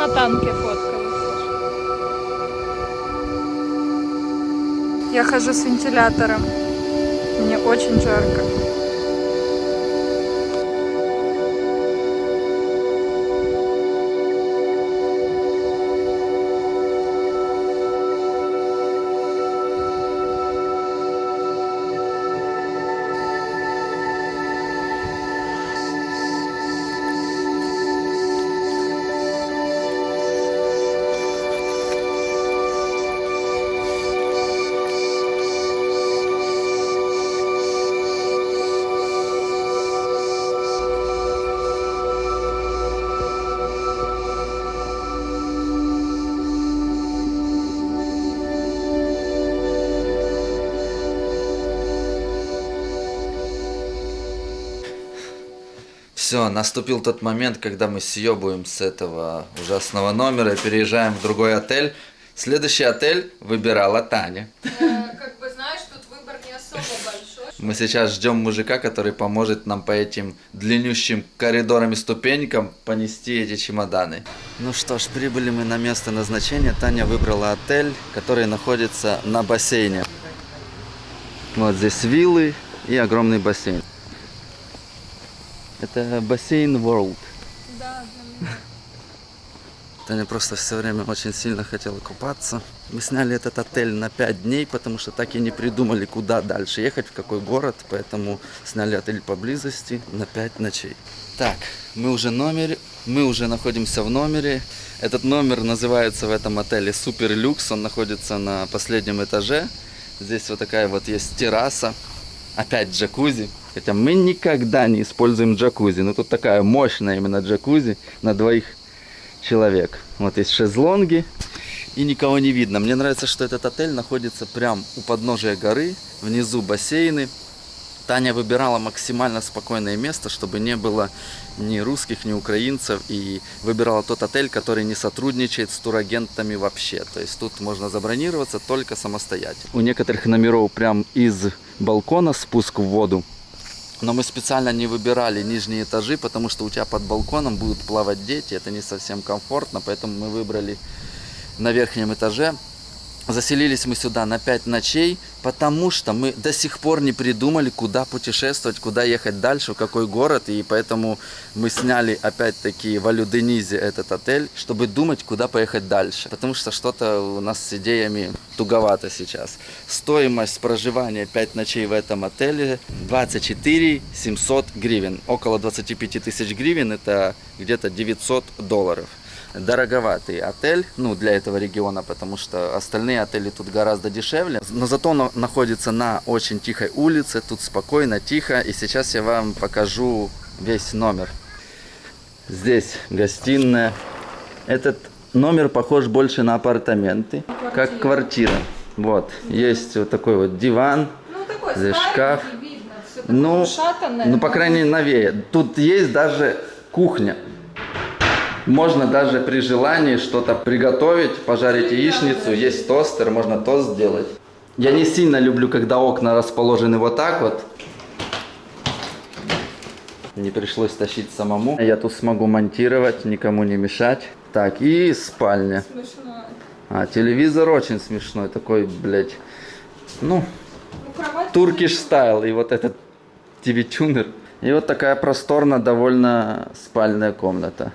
на танке фоткалась. Я хожу с вентилятором. Мне очень жарко. Все, наступил тот момент, когда мы съебываем с этого ужасного номера и переезжаем в другой отель. Следующий отель выбирала Таня. Как бы знаешь, тут выбор не особо большой. Мы сейчас ждем мужика, который поможет нам по этим длиннющим коридорам и ступенькам понести эти чемоданы. Ну что ж, прибыли мы на место назначения. Таня выбрала отель, который находится на бассейне. Вот здесь виллы и огромный бассейн. Это бассейн World. Да, для меня. Таня просто все время очень сильно хотела купаться. Мы сняли этот отель на 5 дней, потому что так и не придумали, куда дальше ехать, в какой город, поэтому сняли отель поблизости на 5 ночей. Так, мы уже номер, мы уже находимся в номере. Этот номер называется в этом отеле Супер Люкс, он находится на последнем этаже. Здесь вот такая вот есть терраса, опять джакузи. Хотя мы никогда не используем джакузи, но тут такая мощная именно джакузи на двоих человек. Вот есть шезлонги и никого не видно. Мне нравится, что этот отель находится прям у подножия горы, внизу бассейны. Таня выбирала максимально спокойное место, чтобы не было ни русских, ни украинцев. И выбирала тот отель, который не сотрудничает с турагентами вообще. То есть тут можно забронироваться только самостоятельно. У некоторых номеров прям из балкона спуск в воду. Но мы специально не выбирали нижние этажи, потому что у тебя под балконом будут плавать дети, это не совсем комфортно, поэтому мы выбрали на верхнем этаже. Заселились мы сюда на 5 ночей, потому что мы до сих пор не придумали, куда путешествовать, куда ехать дальше, в какой город. И поэтому мы сняли опять-таки в Алюденизе этот отель, чтобы думать, куда поехать дальше. Потому что что-то у нас с идеями туговато сейчас. Стоимость проживания 5 ночей в этом отеле 24 700 гривен. Около 25 тысяч гривен это где-то 900 долларов дороговатый отель, ну, для этого региона, потому что остальные отели тут гораздо дешевле. Но зато он находится на очень тихой улице, тут спокойно, тихо. И сейчас я вам покажу весь номер. Здесь гостиная. Этот номер похож больше на апартаменты, как квартира. Вот, есть вот такой вот диван, Ну, такой Здесь шкаф. видно, ну, ну, по крайней мере, новее. Тут есть даже кухня. Можно даже при желании что-то приготовить, пожарить яичницу, есть тостер, можно тост сделать. Я не сильно люблю, когда окна расположены вот так вот. Не пришлось тащить самому. Я тут смогу монтировать, никому не мешать. Так, и спальня. Смешно. А, телевизор очень смешной, такой, блядь, ну, Ну. Туркиш стайл и вот этот TV-тюнер. И вот такая просторно довольно спальная комната.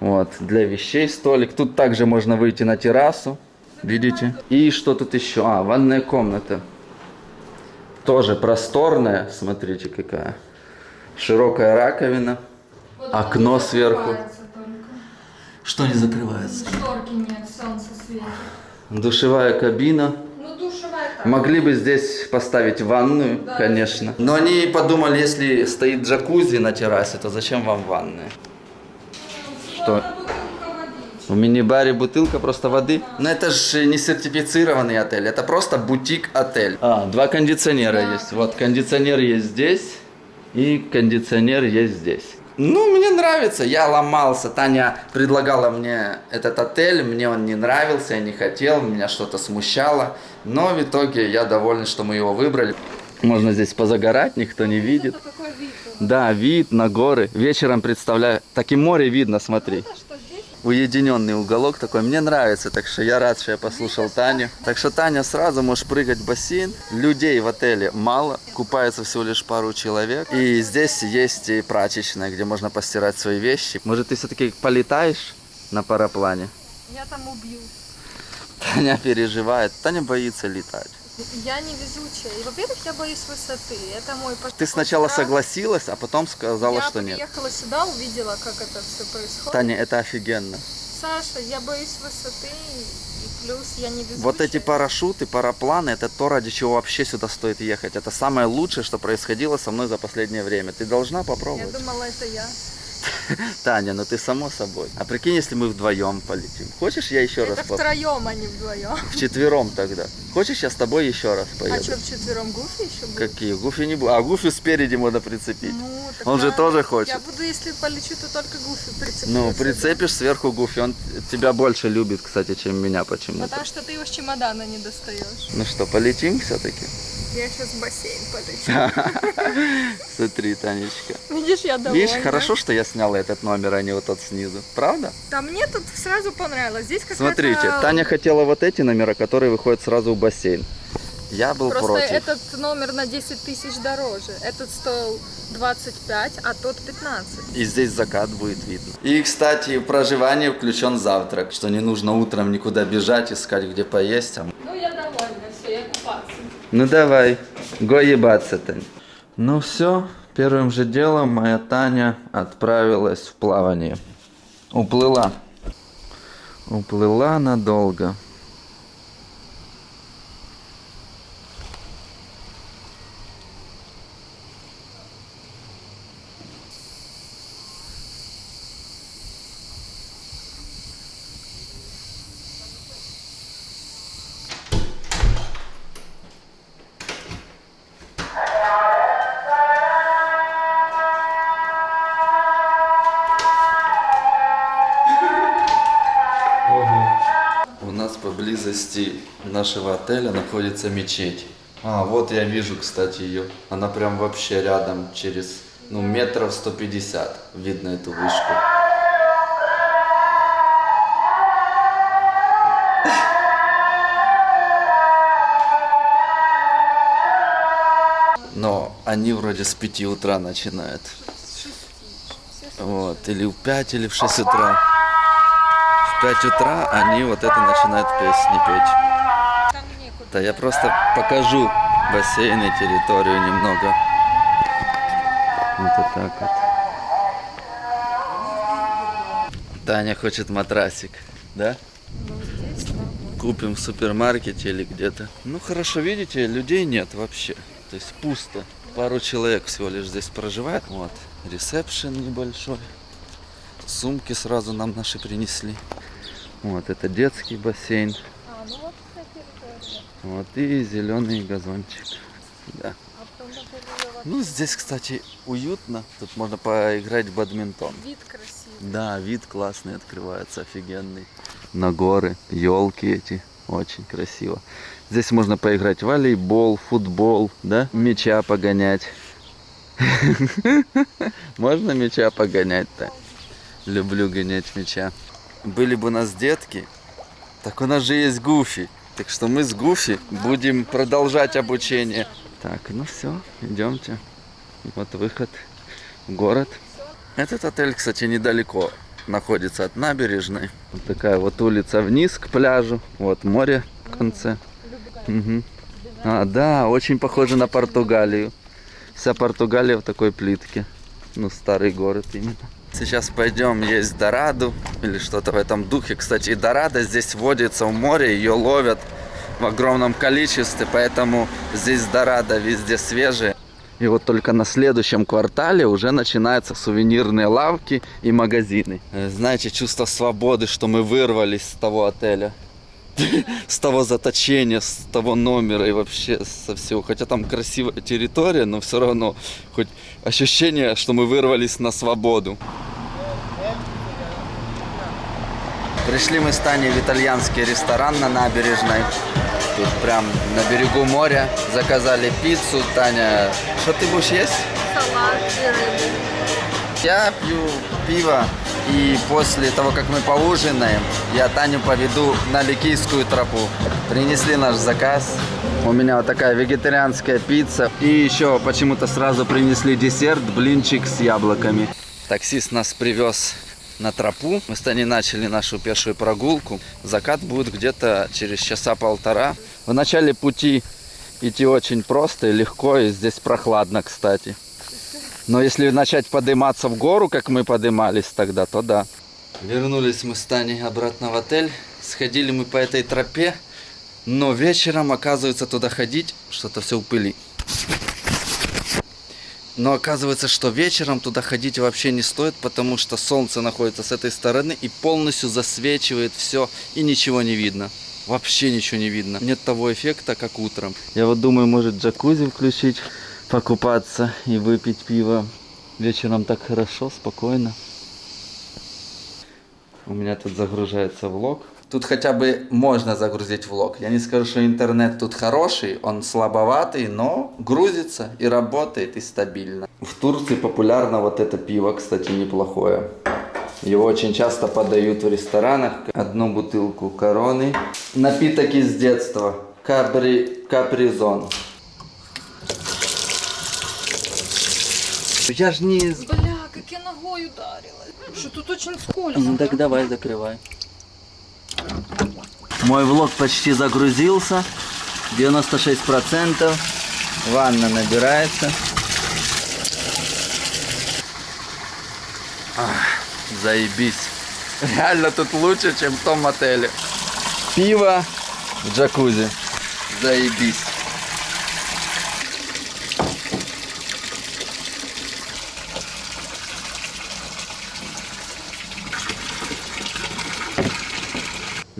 Вот, для вещей столик. Тут также можно выйти на террасу, видите. И что тут еще? А, ванная комната. Тоже просторная, смотрите какая. Широкая раковина. Вот окно сверху. Что не закрывается? Шторки нет, солнце светит. Душевая кабина. Ну, душевая так. Могли бы здесь поставить ванную, Да. конечно. Но они подумали, если стоит джакузи на террасе, то зачем вам ванная? Что? В мини-баре бутылка просто воды. Но это же не сертифицированный отель, это просто бутик-отель. А, два кондиционера Да. есть. Вот, кондиционер есть здесь и кондиционер есть здесь. Ну, мне нравится, я ломался. Таня предлагала мне этот отель, мне он не нравился, я не хотел, меня что-то смущало. Но в итоге я доволен, что мы его выбрали. Можно здесь позагорать, никто не видит. Да, вид на горы. Вечером представляю. Так и море видно, смотри. Уединенный уголок такой. Мне нравится, так что я рад, что я послушал Таню. Так что Таня сразу можешь прыгать в бассейн. Людей в отеле мало, купается всего лишь пару человек. И здесь есть и прачечная, где можно постирать свои вещи. Может, ты все-таки полетаешь на параплане? Я там убью. Таня переживает. Таня боится летать. Я не везучая. И, во-первых, я боюсь высоты. Это мой пош- Ты сначала страх. согласилась, а потом сказала, я что нет. приехала сюда, увидела, как это все происходит. Таня, это офигенно. Саша, я боюсь высоты. И плюс я не везучая. Вот эти парашюты, парапланы, это то, ради чего вообще сюда стоит ехать. Это самое лучшее, что происходило со мной за последнее время. Ты должна Я попробовать. думала, это я. Таня, ну ты само собой. А прикинь, если мы вдвоем полетим. Хочешь, я еще это раз поп- втроем, а не вдвоем. Вчетвером тогда. Хочешь, я с тобой еще раз А поеду? что, вчетвером Гуфи еще будет? Какие? Гуфи не будет. А Гуфи спереди можно прицепить. Ну, так Он же я- тоже хочет. Я буду, если полечу, то только Гуфи прицеплю. Ну, сюда. прицепишь сверху Гуфи. Он тебя больше любит, кстати, чем меня почему-то. Потому что ты его с чемодана не достаешь. Ну что, полетим все-таки? Я сейчас в бассейн полечу. Смотри, Танечка. Видишь, я довольна. Видишь, хорошо, что я снял этот номер, а не вот тот снизу. Правда? Да мне тут сразу понравилось. Здесь какая-то... Смотрите, Таня хотела вот эти номера, которые выходят сразу в бассейн. Я был Просто против. этот номер на 10 тысяч дороже. Этот стоил 25, а тот 15. И здесь закат будет видно. И, кстати, в проживании включен завтрак, что не нужно утром никуда бежать, искать, где поесть. а Ну, я довольна, все, я купаться. Ну давай, го ебаться, Тань. Ну все, первым же делом моя Таня отправилась в плавание. Уплыла. Уплыла надолго. Поблизости нашего отеля находится мечеть. А, вот я вижу, кстати, ее. Она прям вообще рядом, через, ну, метров 150. Видно эту вышку. Но они вроде с 5 утра начинают. Вот, или в 5, или в 6 утра. В 5 утра они вот это начинают песни петь. Да я просто покажу бассейн и территорию немного. Вот так вот. Таня хочет матрасик, да. Купим в супермаркете или где-то. Ну хорошо, видите, людей нет вообще. То есть пусто. Пару человек всего лишь здесь проживает. Вот, ресепшн небольшой. Сумки сразу нам наши принесли. Вот, это детский бассейн. А, ну вот и зеленый газончик. Да. А потом Ну, здесь, кстати, уютно. Тут можно поиграть в бадминтон. вид красивый. Да, вид классный открывается, офигенный. На горы, елки эти. Очень красиво. Здесь можно поиграть в волейбол, футбол, да? Мяча погонять. Можно мяча погонять-то? Люблю гонять мяча. Были бы у нас детки, так у нас же есть Гуфи. Так что мы с Гуфи будем продолжать обучение. Так, ну все, идемте. Вот выход в город. Этот отель, кстати, недалеко находится от набережной. Вот такая вот улица вниз к пляжу. Вот море в конце. Мгм. А, да, очень похоже на Португалию. Вся Португалия в такой плитке. Ну, старый город именно. Сейчас пойдем есть дораду или что-то в этом духе. Кстати, и дорада здесь водится в море, ее ловят в огромном количестве, поэтому здесь дорада везде свежая. И вот только на следующем квартале уже начинаются сувенирные лавки и магазины. Э, Знаете, чувство свободы, что мы вырвались с того отеля. С того заточения, с того номера и вообще со всего. Хотя там красивая территория, но все равно хоть ощущение, что мы вырвались на свободу. Пришли мы с Таней в итальянский ресторан на набережной. Тут прям на берегу моря. Заказали пиццу. Таня, что ты будешь есть? Салат и рыбу. Я пью пиво. И после того, как мы поужинаем, я Таню поведу на Ликийскую тропу. Принесли наш заказ. У меня вот такая вегетарианская пицца. И еще почему-то сразу принесли десерт, блинчик с яблоками. Таксист нас привез на тропу. Мы с Таней начали нашу пешую прогулку. Закат будет где-то через часа полтора. В начале пути идти очень просто и легко, и здесь прохладно, кстати. Но если начать подниматься в гору, как мы поднимались тогда, то да. Вернулись мы с Таней обратно в отель. Сходили мы по этой тропе, но вечером, оказывается, туда ходить, что-то все в пыли. Но оказывается, что вечером туда ходить вообще не стоит, потому что солнце находится с этой стороны и полностью засвечивает все, и ничего не видно. Вообще ничего не видно. Нет того эффекта, как утром. Я вот думаю, может джакузи включить, покупаться и выпить пиво. Вечером так хорошо, спокойно. У меня тут загружается влог. Тут хотя бы можно загрузить влог. Я не скажу, что интернет тут хороший, он слабоватый, но грузится и работает и стабильно. В Турции популярно вот это пиво, кстати, неплохое. Его очень часто подают в ресторанах. Одну бутылку короны. Напиток из детства. Капри... Капризон. Я ж не... Бля, как я ногой ударилась. Что тут очень скользко. Ну так давай, закрывай. Мой влог почти загрузился. 96%. Ванна набирается. Ах, заебись. Реально тут лучше, чем в том отеле. Пиво в джакузи. Заебись.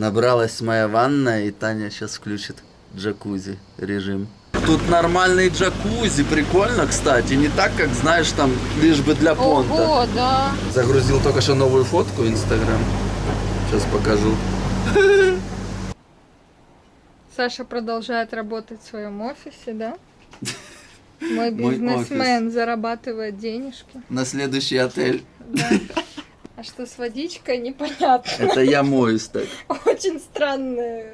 Набралась моя ванна, и Таня сейчас включит джакузи режим. Тут нормальный джакузи, прикольно, кстати. Не так, как, знаешь, там, лишь бы для понта. Ого, да. Загрузил только что новую фотку в Инстаграм. Сейчас покажу. Саша продолжает работать в своем офисе, да? Мой Мой бизнесмен зарабатывает денежки. На следующий отель. Да. А что с водичкой, непонятно. Это я моюсь так. Очень странное